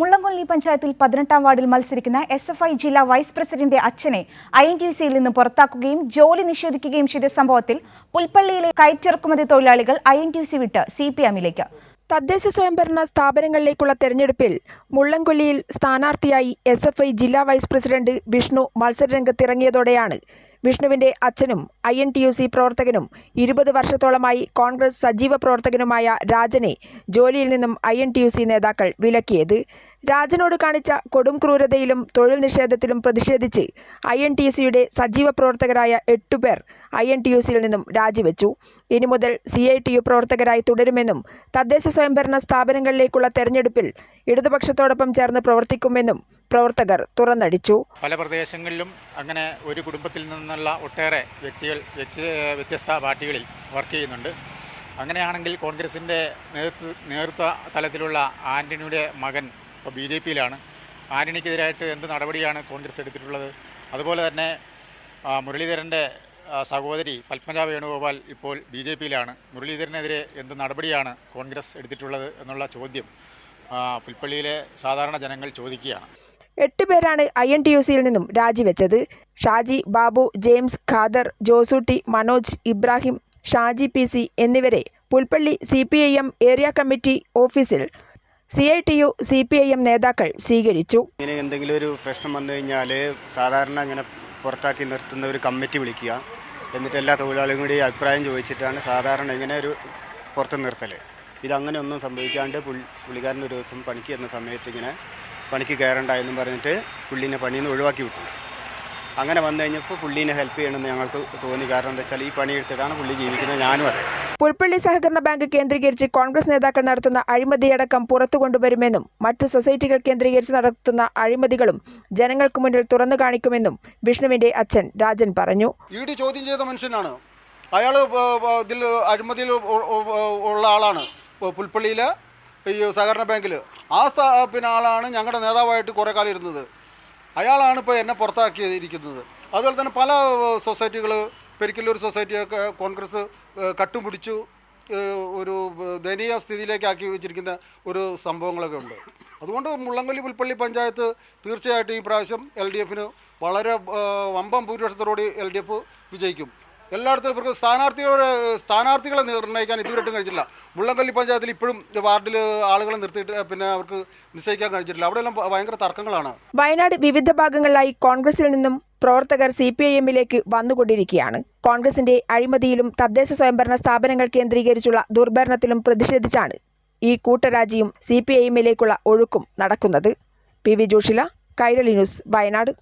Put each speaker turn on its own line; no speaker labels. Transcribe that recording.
മുള്ളംകൊള്ളി പഞ്ചായത്തിൽ പതിനെട്ടാം വാർഡിൽ മത്സരിക്കുന്ന എസ് എഫ് ഐ ജില്ലാ വൈസ് പ്രസിഡന്റ് അച്ഛനെ ഐ എൻ ടി സിയിൽ നിന്ന് പുറത്താക്കുകയും ജോലി നിഷേധിക്കുകയും ചെയ്ത സംഭവത്തിൽ പുൽപ്പള്ളിയിലെ കയറ്റിറക്കുമതി തൊഴിലാളികൾ ഐ എൻ ടി സി വിട്ട് സി പി എമ്മിലേക്ക് തദ്ദേശ സ്വയംഭരണ സ്ഥാപനങ്ങളിലേക്കുള്ള തെരഞ്ഞെടുപ്പിൽ മുള്ളംകൊല്ലിയിൽ സ്ഥാനാർത്ഥിയായി എസ് എഫ് ഐ ജില്ലാ വൈസ് പ്രസിഡന്റ് വിഷ്ണു രംഗത്തിറങ്ങിയതോടെയാണ് വിഷ്ണുവിന്റെ അച്ഛനും I N T U C പ്രവർത്തകനും ഇരുപത് വർഷത്തോളമായി കോൺഗ്രസ് സജീവ പ്രവർത്തകനുമായ രാജനെ ജോലിയിൽ നിന്നും I N T U C നേതാക്കൾ വിലക്കിയത് രാജനോട് കാണിച്ച കൊടും ക്രൂരതയിലും തൊഴിൽ നിഷേധത്തിലും പ്രതിഷേധിച്ച് ഐ എൻ ടി സിയുടെ സജീവ പ്രവർത്തകരായ എട്ടുപേർ ഐ എൻ ടി യു സിയിൽ നിന്നും രാജിവെച്ചു ഇനി മുതൽ സി ഐ ടി യു പ്രവർത്തകരായി തുടരുമെന്നും തദ്ദേശ സ്വയംഭരണ സ്ഥാപനങ്ങളിലേക്കുള്ള തെരഞ്ഞെടുപ്പിൽ ഇടതുപക്ഷത്തോടൊപ്പം ചേർന്ന് പ്രവർത്തിക്കുമെന്നും പ്രവർത്തകർ തുറന്നടിച്ചു
പല പ്രദേശങ്ങളിലും അങ്ങനെ ഒരു കുടുംബത്തിൽ നിന്നുള്ള ഒട്ടേറെ വ്യക്തികൾ വ്യത്യസ്ത പാർട്ടികളിൽ വർക്ക് ചെയ്യുന്നുണ്ട് അങ്ങനെയാണെങ്കിൽ കോൺഗ്രസിൻ്റെ നേതൃത്വ നേതൃത്വ തലത്തിലുള്ള ആന്റണിയുടെ മകൻ ഇപ്പോൾ ബി ജെ പിയിലാണ് ആന്റണിക്കെതിരായിട്ട് എന്ത് നടപടിയാണ് കോൺഗ്രസ് എടുത്തിട്ടുള്ളത് അതുപോലെ തന്നെ മുരളീധരൻ്റെ സഹോദരി പത്മജ വേണുഗോപാൽ ഇപ്പോൾ ബി ജെ പിയിലാണ് മുരളീധരനെതിരെ എന്ത് നടപടിയാണ് കോൺഗ്രസ് എടുത്തിട്ടുള്ളത് എന്നുള്ള ചോദ്യം പുൽപ്പള്ളിയിലെ സാധാരണ ജനങ്ങൾ ചോദിക്കുകയാണ്
എട്ട് പേരാണ് ഐ എൻ ടി യു സിയിൽ നിന്നും രാജിവെച്ചത് Shaji Babu James Khader Josootty Manoj Ibrahim Shaji P C എന്നിവരെ Pulpally C P I M area committee ഓഫീസിൽ C I T U C P I M നേതാക്കൾ സ്വീകരിച്ചു
ഇങ്ങനെ എന്തെങ്കിലും ഒരു പ്രശ്നം വന്നു കഴിഞ്ഞാൽ സാധാരണ ഇങ്ങനെ പുറത്താക്കി നിർത്തുന്ന ഒരു കമ്മിറ്റി വിളിക്കുക എന്നിട്ട് എല്ലാ തൊഴിലാളികളും കൂടി അഭിപ്രായം ചോദിച്ചിട്ടാണ് സാധാരണ ഇങ്ങനെ ഒരു പുറത്ത് നിർത്തൽ ഇതങ്ങനെയൊന്നും സംഭവിക്കാണ്ട് പുള്ളിക്കാരൻ ഒരു ദിവസം പണിക്ക് എന്ന സമയത്ത് ഇങ്ങനെ പണിക്ക് കയറണ്ട എന്നും പറഞ്ഞിട്ട് പുള്ളീനെ പണിയിൽ നിന്ന് ഒഴിവാക്കി വിട്ടു അങ്ങനെ വന്നു കഴിഞ്ഞപ്പോൾ പുള്ളീനെ ഹെൽപ്പ് ചെയ്യണമെന്ന് ഞങ്ങൾക്ക് തോന്നി കാരണം എന്താ വെച്ചാൽ ഈ പണി എടുത്തിട്ടാണ് പുള്ളി ജീവിക്കുന്നത് ഞാനും അതെ
പുൽപ്പള്ളി സഹകരണ ബാങ്ക് കേന്ദ്രീകരിച്ച് കോൺഗ്രസ് നേതാക്കൾ നടത്തുന്ന അഴിമതിയടക്കം പുറത്തു കൊണ്ടുവരുമെന്നും മറ്റ് സൊസൈറ്റികൾ കേന്ദ്രീകരിച്ച് നടത്തുന്ന അഴിമതികളും ജനങ്ങൾക്ക് മുന്നിൽ തുറന്നു കാണിക്കുമെന്നും വിഷ്ണുവിന്റെ അച്ഛൻ രാജൻ പറഞ്ഞു
ചോദ്യം ചെയ്ത മനുഷ്യനാണ് അയാൾ ഇതിൽ അഴിമതിയിൽ ഉള്ള ആളാണ് പുൽപ്പള്ളിയിലെ ഈ സഹകരണ ബാങ്കിൽ ആ പിന്നെ ആളാണ് ഞങ്ങളുടെ നേതാവായിട്ട് കുറേ കാലം ഇരുന്നത് അയാളാണ് ഇപ്പോൾ എന്നെ പുറത്താക്കിയിരിക്കുന്നത് അതുപോലെ തന്നെ പല സൊസൈറ്റികൾ പെരിക്കല്ലൂർ സൊസൈറ്റിയൊക്കെ കോൺഗ്രസ് കട്ടുപിടിച്ചു ഒരു ദയനീയ സ്ഥിതിയിലേക്ക് ആക്കി വെച്ചിരിക്കുന്ന ഒരു സംഭവങ്ങളൊക്കെ ഉണ്ട് അതുകൊണ്ട് മുള്ളങ്കല്ലി പുൽപ്പള്ളി പഞ്ചായത്ത് തീർച്ചയായിട്ടും ഈ പ്രാവശ്യം എൽ ഡി എഫിന് വളരെ വമ്പം ഭൂരിപക്ഷത്തോടുകൂടി എൽ ഡി എഫ് വിജയിക്കും എല്ലായിടത്തും ഇവർക്ക് സ്ഥാനാർത്ഥികളുടെ സ്ഥാനാർത്ഥികളെ നിർണ്ണയിക്കാൻ ഇതുവരെയിട്ടും കഴിച്ചിട്ടില്ല മുള്ളംകല്ലി പഞ്ചായത്തിൽ ഇപ്പോഴും വാർഡിൽ ആളുകളെ നിർത്തിയിട്ട് പിന്നെ അവർക്ക് നിശ്ചയിക്കാൻ കഴിച്ചിട്ടില്ല അവിടെയെല്ലാം ഭയങ്കര തർക്കങ്ങളാണ്
വയനാട് വിവിധ ഭാഗങ്ങളിലായി കോൺഗ്രസിൽ നിന്നും പ്രവർത്തകർ സി പി ഐ എമ്മിലേക്ക് വന്നുകൊണ്ടിരിക്കുകയാണ് കോൺഗ്രസിന്റെ അഴിമതിയിലും തദ്ദേശ സ്വയംഭരണ സ്ഥാപനങ്ങൾ കേന്ദ്രീകരിച്ചുള്ള ദുർഭരണത്തിലും പ്രതിഷേധിച്ചാണ് ഈ കൂട്ടരാജിയും സി പി ഐ എമ്മിലേക്കുള്ള ഒഴുക്കും നടക്കുന്നത് P V Joshila Kairali news Wayanad